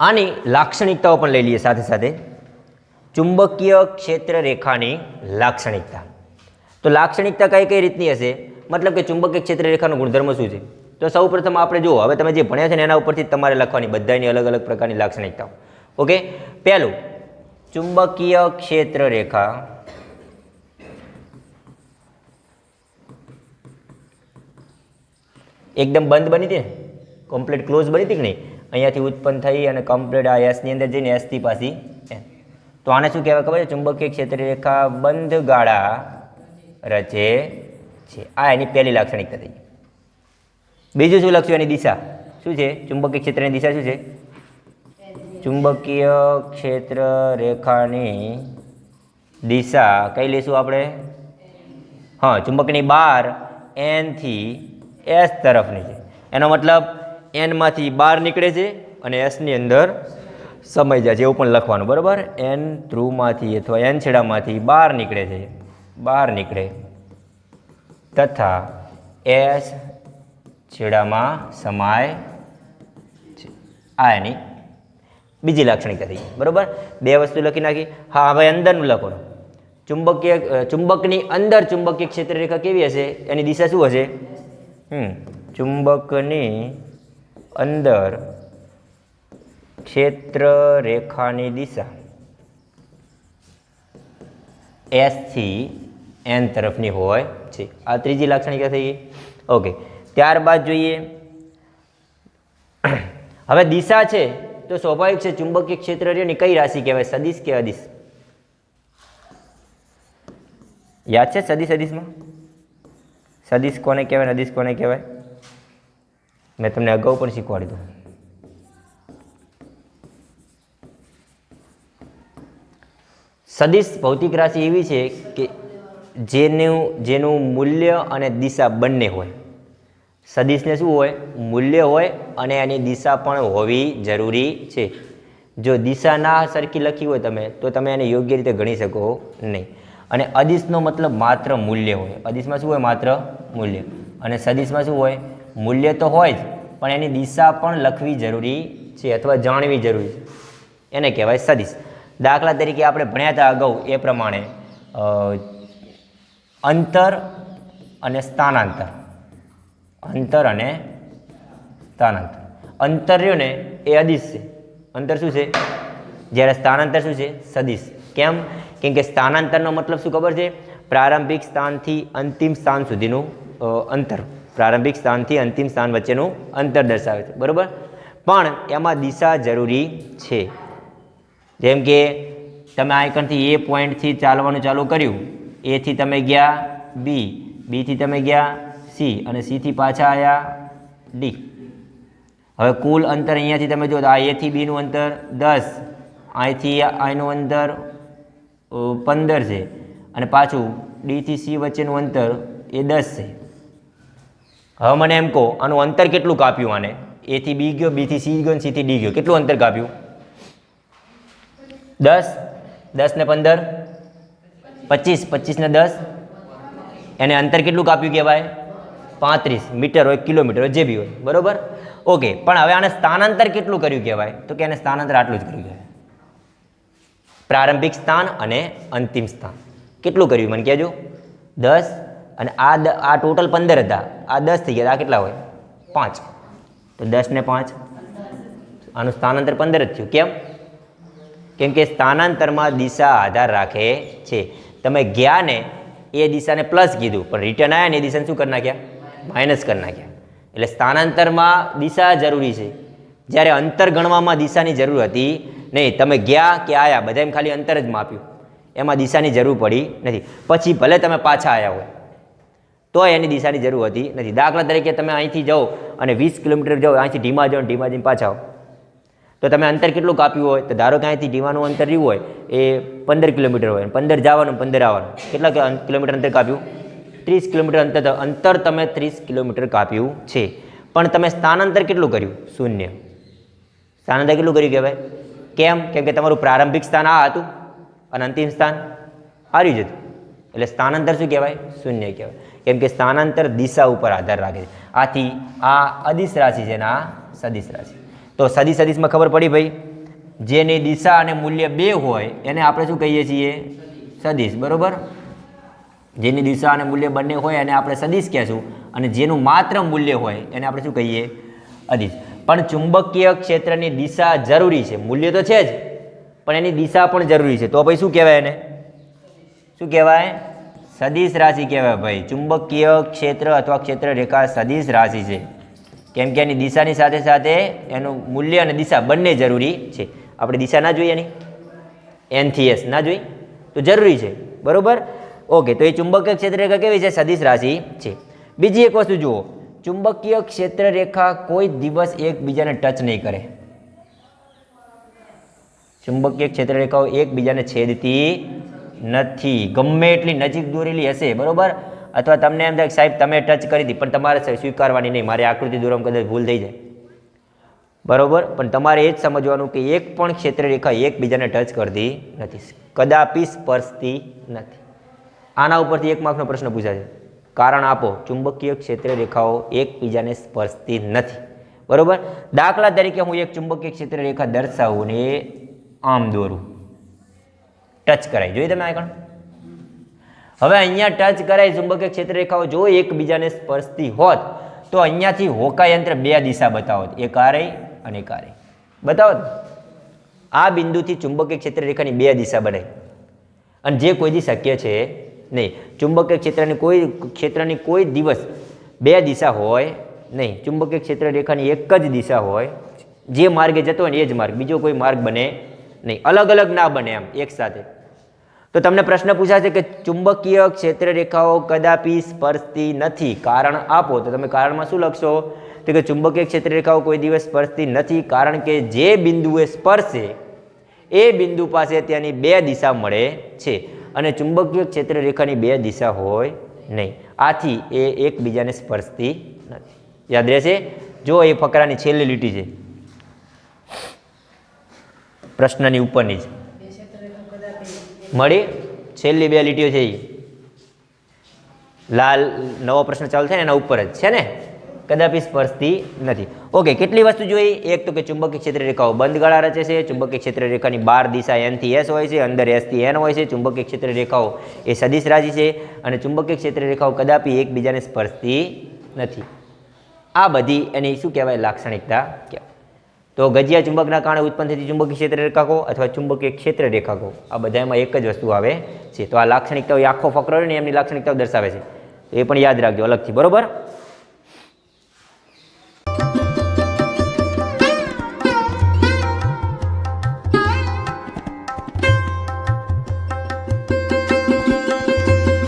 આની લાક્ષણિકતાઓ પણ લઈ લઈએ સાથે સાથે. ચુંબકીય ક્ષેત્ર રેખાની લાક્ષણિકતા. તો લાક્ષણિકતા કઈ કઈ રીતની હશે? મતલબ કે ચુંબકીય ક્ષેત્ર રેખાનો ગુણધર્મ શું છે? તો સૌ પ્રથમ આપણે જુઓ, હવે તમે જે ભણ્યા છે ને એના ઉપરથી તમારે લખવાની બધાની અલગ અલગ પ્રકારની લાક્ષણિકતાઓ. ઓકે? પહેલું, ચુંબકીય ક્ષેત્ર રેખા. એકદમ બંધ બની હતી ને? કમ્પ્લીટ ક્લોઝ બની હતી કે નહીં? અહીંયાથી ઉત્પન્ન થઈ અને કમ્પ્લીટ આ એસની અંદર જઈને એસથી પાછી તો આને શું કહેવાય ખબર છે? ચુંબકીય ક્ષેત્ર રેખા બંધ ગાળા રચે છે. આ એની પહેલી લાક્ષણિકતા થઈ બીજું શું લખ્યું એની દિશા? શું છે? ચુંબકીય ક્ષેત્રની દિશા શું છે? ચુંબકીય ક્ષેત્ર રેખાની દિશા કઈ લઈશું આપણે? હા, ચુંબકની બાર એનથી એસ તરફની છે. એનો મતલબ એનમાંથી બહાર નીકળે છે અને એસની અંદર સમય જાય છે, એવું પણ લખવાનું, બરાબર? એન ધ્રુવમાંથી અથવા એન છેડામાંથી બહાર નીકળે છે. બહાર નીકળે. તથા એસ છેડામાં સમાય છે. આ એની બીજી લાક્ષણિકતા થઈ બરાબર? બે વસ્તુ લખી નાખી. હા, હવે અંદરનું લખો. ચુંબકીય ચુંબકની અંદર ચુંબકીય ક્ષેત્ર રેખા કેવી હશે? એની દિશા શું હશે? હમ, ચુંબકની અંદર ક્ષેત્ર રેખાની દિશા એસથી એન તરફની હોય છે. આ ત્રીજી લાક્ષણિકતા થઈ ગઈ. ઓકે ત્યારબાદ જોઈએ. હવે દિશા છે તો સ્વાભાવિક છે ચુંબકીય ક્ષેત્ર રહ્યો કઈ રાશિ કહેવાય? સદિશ કે અદિશ? યાદ છે? સદિશ, અદિશમાં? સદિશ કોને કહેવાય અદિશ કોને કહેવાય? મેં તમને અગાઉ પણ શીખવાડી દઉં સદિશ ભૌતિક રાશિ એવી છે કે જેનું જેનું મૂલ્ય અને દિશા બંને હોય. સદિશને શું હોય? મૂલ્ય હોય અને એની દિશા પણ હોવી જરૂરી છે. જો દિશા ના સરખી લખી હોય તમે, તો તમે એને યોગ્ય રીતે ગણી શકો નહીં. અને અદિશનો મતલબ માત્ર મૂલ્ય હોય. અદિશમાં શું હોય? માત્ર મૂલ્ય. અને સદિશમાં શું હોય? મૂલ્ય તો હોય જ, પણ એની દિશા પણ લખવી જરૂરી છે અથવા જાણવી જરૂરી છે. એને કહેવાય સદિશ. દાખલા તરીકે આપણે ભણ્યા હતા અગાઉ એ પ્રમાણે અંતર અને સ્થાનાંતર. અંતર અને સ્થાનાંતર. અંતર રહ્યું ને એ અદિશ છે. અંતર શું છે? જ્યારે સ્થાનાંતર શું છે? સદિશ. કેમ? કેમ કે સ્થાનાંતરનો મતલબ શું ખબર છે? પ્રારંભિક સ્થાનથી અંતિમ સ્થાન સુધીનું અંતર. પ્રારંભિક સ્થાનથી અંતિમ સ્થાન વચ્ચેનું અંતર દર્શાવે છે. બરાબર? પણ એમાં દિશા જરૂરી છે. જેમ કે તમે આઇકનથી એ પોઈન્ટથી ચાલવાનું ચાલુ કર્યું. એથી તમે ગયા બી બીથી તમે ગયા સી અને સીથી પાછા આવ્યા ડી હવે કુલ અંતર અહીંયાથી તમે જો આ એથી બીનું અંતર દસ, અહીંથી આનું અંતર પંદર છે. અને પાછું ડીથી સી વચ્ચેનું અંતર એ દસ છે. હવે મને એમ કહો, આનું અંતર કેટલું કાપ્યું આને? એથી બી ગયો બીથી સી ગયો સીથી ડી ગયો. કેટલું અંતર કાપ્યું? દસ? દસ ને પંદર? પચીસ. પચીસ ને દસ? એને અંતર કેટલું કાપ્યું કહેવાય? પાંત્રીસ. મીટર હોય, કિલોમીટર હોય, જે બી હોય. બરાબર? ઓકે, પણ હવે આને સ્થાનાંતર કેટલું કર્યું કહેવાય? તો કે એને સ્થાનાંતર આટલું જ કર્યું કહેવાય. પ્રારંભિક સ્થાન અને અંતિમ સ્થાન. કેટલું કર્યું મને કહેજો? દસ? અને આ આ ટોટલ પંદર હતા. આ દસ થઈ ગયા. આ કેટલા હોય? પાંચ. તો દસ ને પાંચ. આનું સ્થાનાંતર પંદર જ થયું. કેમ? કેમ કે સ્થાનાંતરમાં દિશા આધાર રાખે છે. તમે ગયા ને, એ દિશાને પ્લસ કીધું. પણ રિટર્ન આવ્યા ને, એ દિશાને શું કરી નાખ્યા? માઇનસ કરી નાખ્યા. એટલે સ્થાનાંતરમાં દિશા જરૂરી છે. જ્યારે અંતર ગણવામાં દિશાની જરૂર હતી, નહીં, તમે ગયા કે આવ્યા બધા એમ ખાલી અંતર જ માપ્યું. એમાં દિશાની જરૂર પડી નથી. પછી ભલે તમે પાછા આવ્યા હોય. તો એની દિશાની જરૂર હતી નથી. દાખલા તરીકે તમે અહીંથી જાઓ અને વીસ કિલોમીટર જાઓ, અહીંથી ધીમા જાઓ ધીમા જઈને પાછા તો તમે અંતર કેટલું કાપ્યું હોય? તો ધારો કે અહીંથી ઢીમાનું અંતર રહ્યું હોય, એ પંદર કિલોમીટર હોય. પંદર જવાનું, પંદર આવવાનું. કેટલા કિલોમીટર અંતર કાપ્યું? ત્રીસ કિલોમીટર અંતર અંતર તમે ત્રીસ કિલોમીટર કાપ્યું છે. પણ તમે સ્થાનાંતર કેટલું કર્યું? શૂન્ય. સ્થાનાંતર કેટલું કર્યું કહેવાય? કેમ? કેમ કે તમારું પ્રારંભિક સ્થાન આ હતું અને અંતિમ સ્થાન હારી જતું. એટલે સ્થાનાંતર શું કહેવાય? શૂન્ય કહેવાય. કેમ કે સ્થાનાંતર દિશા ઉપર આધાર રાખે છે. આથી આ અદિશ રાશિ છે ને આ સદિશ રાશિ. તો સદિશ સદિશમાં ખબર પડી ભાઈ? જેની દિશા અને મૂલ્ય બે હોય, એને આપણે શું કહીએ છીએ? સદિશ, બરાબર? જેની દિશા અને મૂલ્ય બંને હોય, એને આપણે સદિશ કહેશું. અને જેનું માત્ર મૂલ્ય હોય, એને આપણે શું કહીએ? અદિશ. પણ ચુંબકીય ક્ષેત્રની દિશા જરૂરી છે. મૂલ્ય તો છે જ, પણ એની દિશા પણ જરૂરી છે. તો પછી શું કહેવાય એને? શું કહેવાય? સદિશ રાશિ કહેવાય ભાઈ. ચુંબકીય ક્ષેત્ર અથવા ક્ષેત્ર રેખા સદિશ રાશિ છે. કેમ કે એની દિશાની સાથે સાથે એનું મૂલ્ય અને દિશા બંને જરૂરી છે. આપણે દિશા ના જોઈએ એની? એનથી એસ ના જોઈ તો જરૂરી છે. બરાબર? ઓકે તો એ ચુંબકીય ક્ષેત્ર રેખા કેવી છે? સદિશ રાશિ છે. બીજી એક વસ્તુ જુઓ. ચુંબકીય ક્ષેત્ર રેખા કોઈ દિવસ એકબીજાને ટચ નહીં કરે. ચુંબકીય ક્ષેત્ર રેખાઓ એકબીજાને છેદતી નથી. ગમે એટલી નજીક દોરેલી હશે, બરોબર? અથવા તમને એમ થાય સાહેબ, તમે ટચ કરી હતી પણ તમારે સ્વીકારવાની નહીં. મારી આકૃતિ દોરવામાં કદાચ ભૂલ થઈ જાય. બરોબર? પણ તમારે એ જ સમજવાનું કે એક પણ ક્ષેત્રરેખા એકબીજાને ટચ કરતી નથી. કદાપી સ્પર્શતી નથી. આના ઉપરથી એક માર્કનો પ્રશ્ન પૂછાશે કારણ આપો, ચુંબકીય ક્ષેત્ર રેખાઓ એકબીજાને સ્પર્શતી નથી. બરોબર? દાખલા તરીકે હું એક ચુંબકીય ક્ષેત્રરેખા દર્શાવું ને આમ દોરું. ટચ કરાય. જોઈ તમે આગળ હવે અહીંયા ટચ કરાય ચુંબકીય ક્ષેત્ર રેખાઓ જો એકબીજાને સ્પર્શતી હોત, તો અહીંયાથી હોકા યંત્ર બે દિશા બતાવત. એક આ રહી અને એક આ રહી બતાવો આ બિંદુથી ચુંબકીય ક્ષેત્ર રેખાની બે દિશા બને. અને જે કોઈ દી શક્ય છે નહીં. ચુંબકીય ક્ષેત્રની કોઈ ક્ષેત્રની કોઈ દિવસ બે દિશા હોય નહીં. ચુંબકીય ક્ષેત્ર રેખાની એક જ દિશા હોય. જે માર્ગે જતો હોય ને એ જ માર્ગ. બીજો કોઈ માર્ગ બને નહીં. અલગ અલગ ના બને એમ, એક સાથે. તો તમને પ્રશ્ન પૂછાશે કે ચુંબકીય ક્ષેત્ર રેખાઓ કદાપી સ્પર્શતી નથી. કારણ આપો. તો તમે કારણમાં શું લખશો? તો કે ચુંબકીય ક્ષેત્ર રેખાઓ કોઈ દિવસ સ્પર્શતી નથી. કારણ કે જે બિંદુએ સ્પર્શે, એ બિંદુ પાસે ત્યાંની બે દિશા મળે છે. અને ચુંબકીય ક્ષેત્ર રેખાની બે દિશા હોય નહીં. આથી એ એકબીજાને સ્પર્શતી નથી. યાદ રહેશે? જો એ ફકરાની છેલ્લી લીટી છે. પ્રશ્નની ઉપરની છે મળી. છેલ્લી બે લીટીઓ છે એ લાલ નવો પ્રશ્ન ચાલુ એના ઉપર જ, છે ને? કદાપી સ્પર્શતી નથી. ઓકે કેટલી વસ્તુ જોઈ? એક તો કે ચુંબકીય ક્ષેત્ર રેખાઓ બંધ ગાળા રચે છે, ચુંબકીય ક્ષેત્ર રેખાની બાર દિશા એનથી એસ હોય છે, અંદર એસથી એન હોય છે, ચુંબકીય ક્ષેત્ર રેખાઓ એ સદિશ રાજી છે અને ચુંબકીય ક્ષેત્ર રેખાઓ કદાપી એકબીજાને સ્પર્શતી નથી. આ બધી એની શું કહેવાય? લાક્ષણિકતા કહેવાય. તો ગજિયા ચુંબકના કારણે ઉત્પન્ન થતી ચુંબકીય ક્ષેત્ર રેખાકો અથવા ચુંબકીય ક્ષેત્ર રેખાકો આ બધામાં એક જ વસ્તુ આવે છે. તો આ લાક્ષણિકતાઓ આખો ફકરો ને એમની લાક્ષણિકતાઓ દર્શાવે છે. એ પણ યાદ રાખજો અલગથી, બરોબર?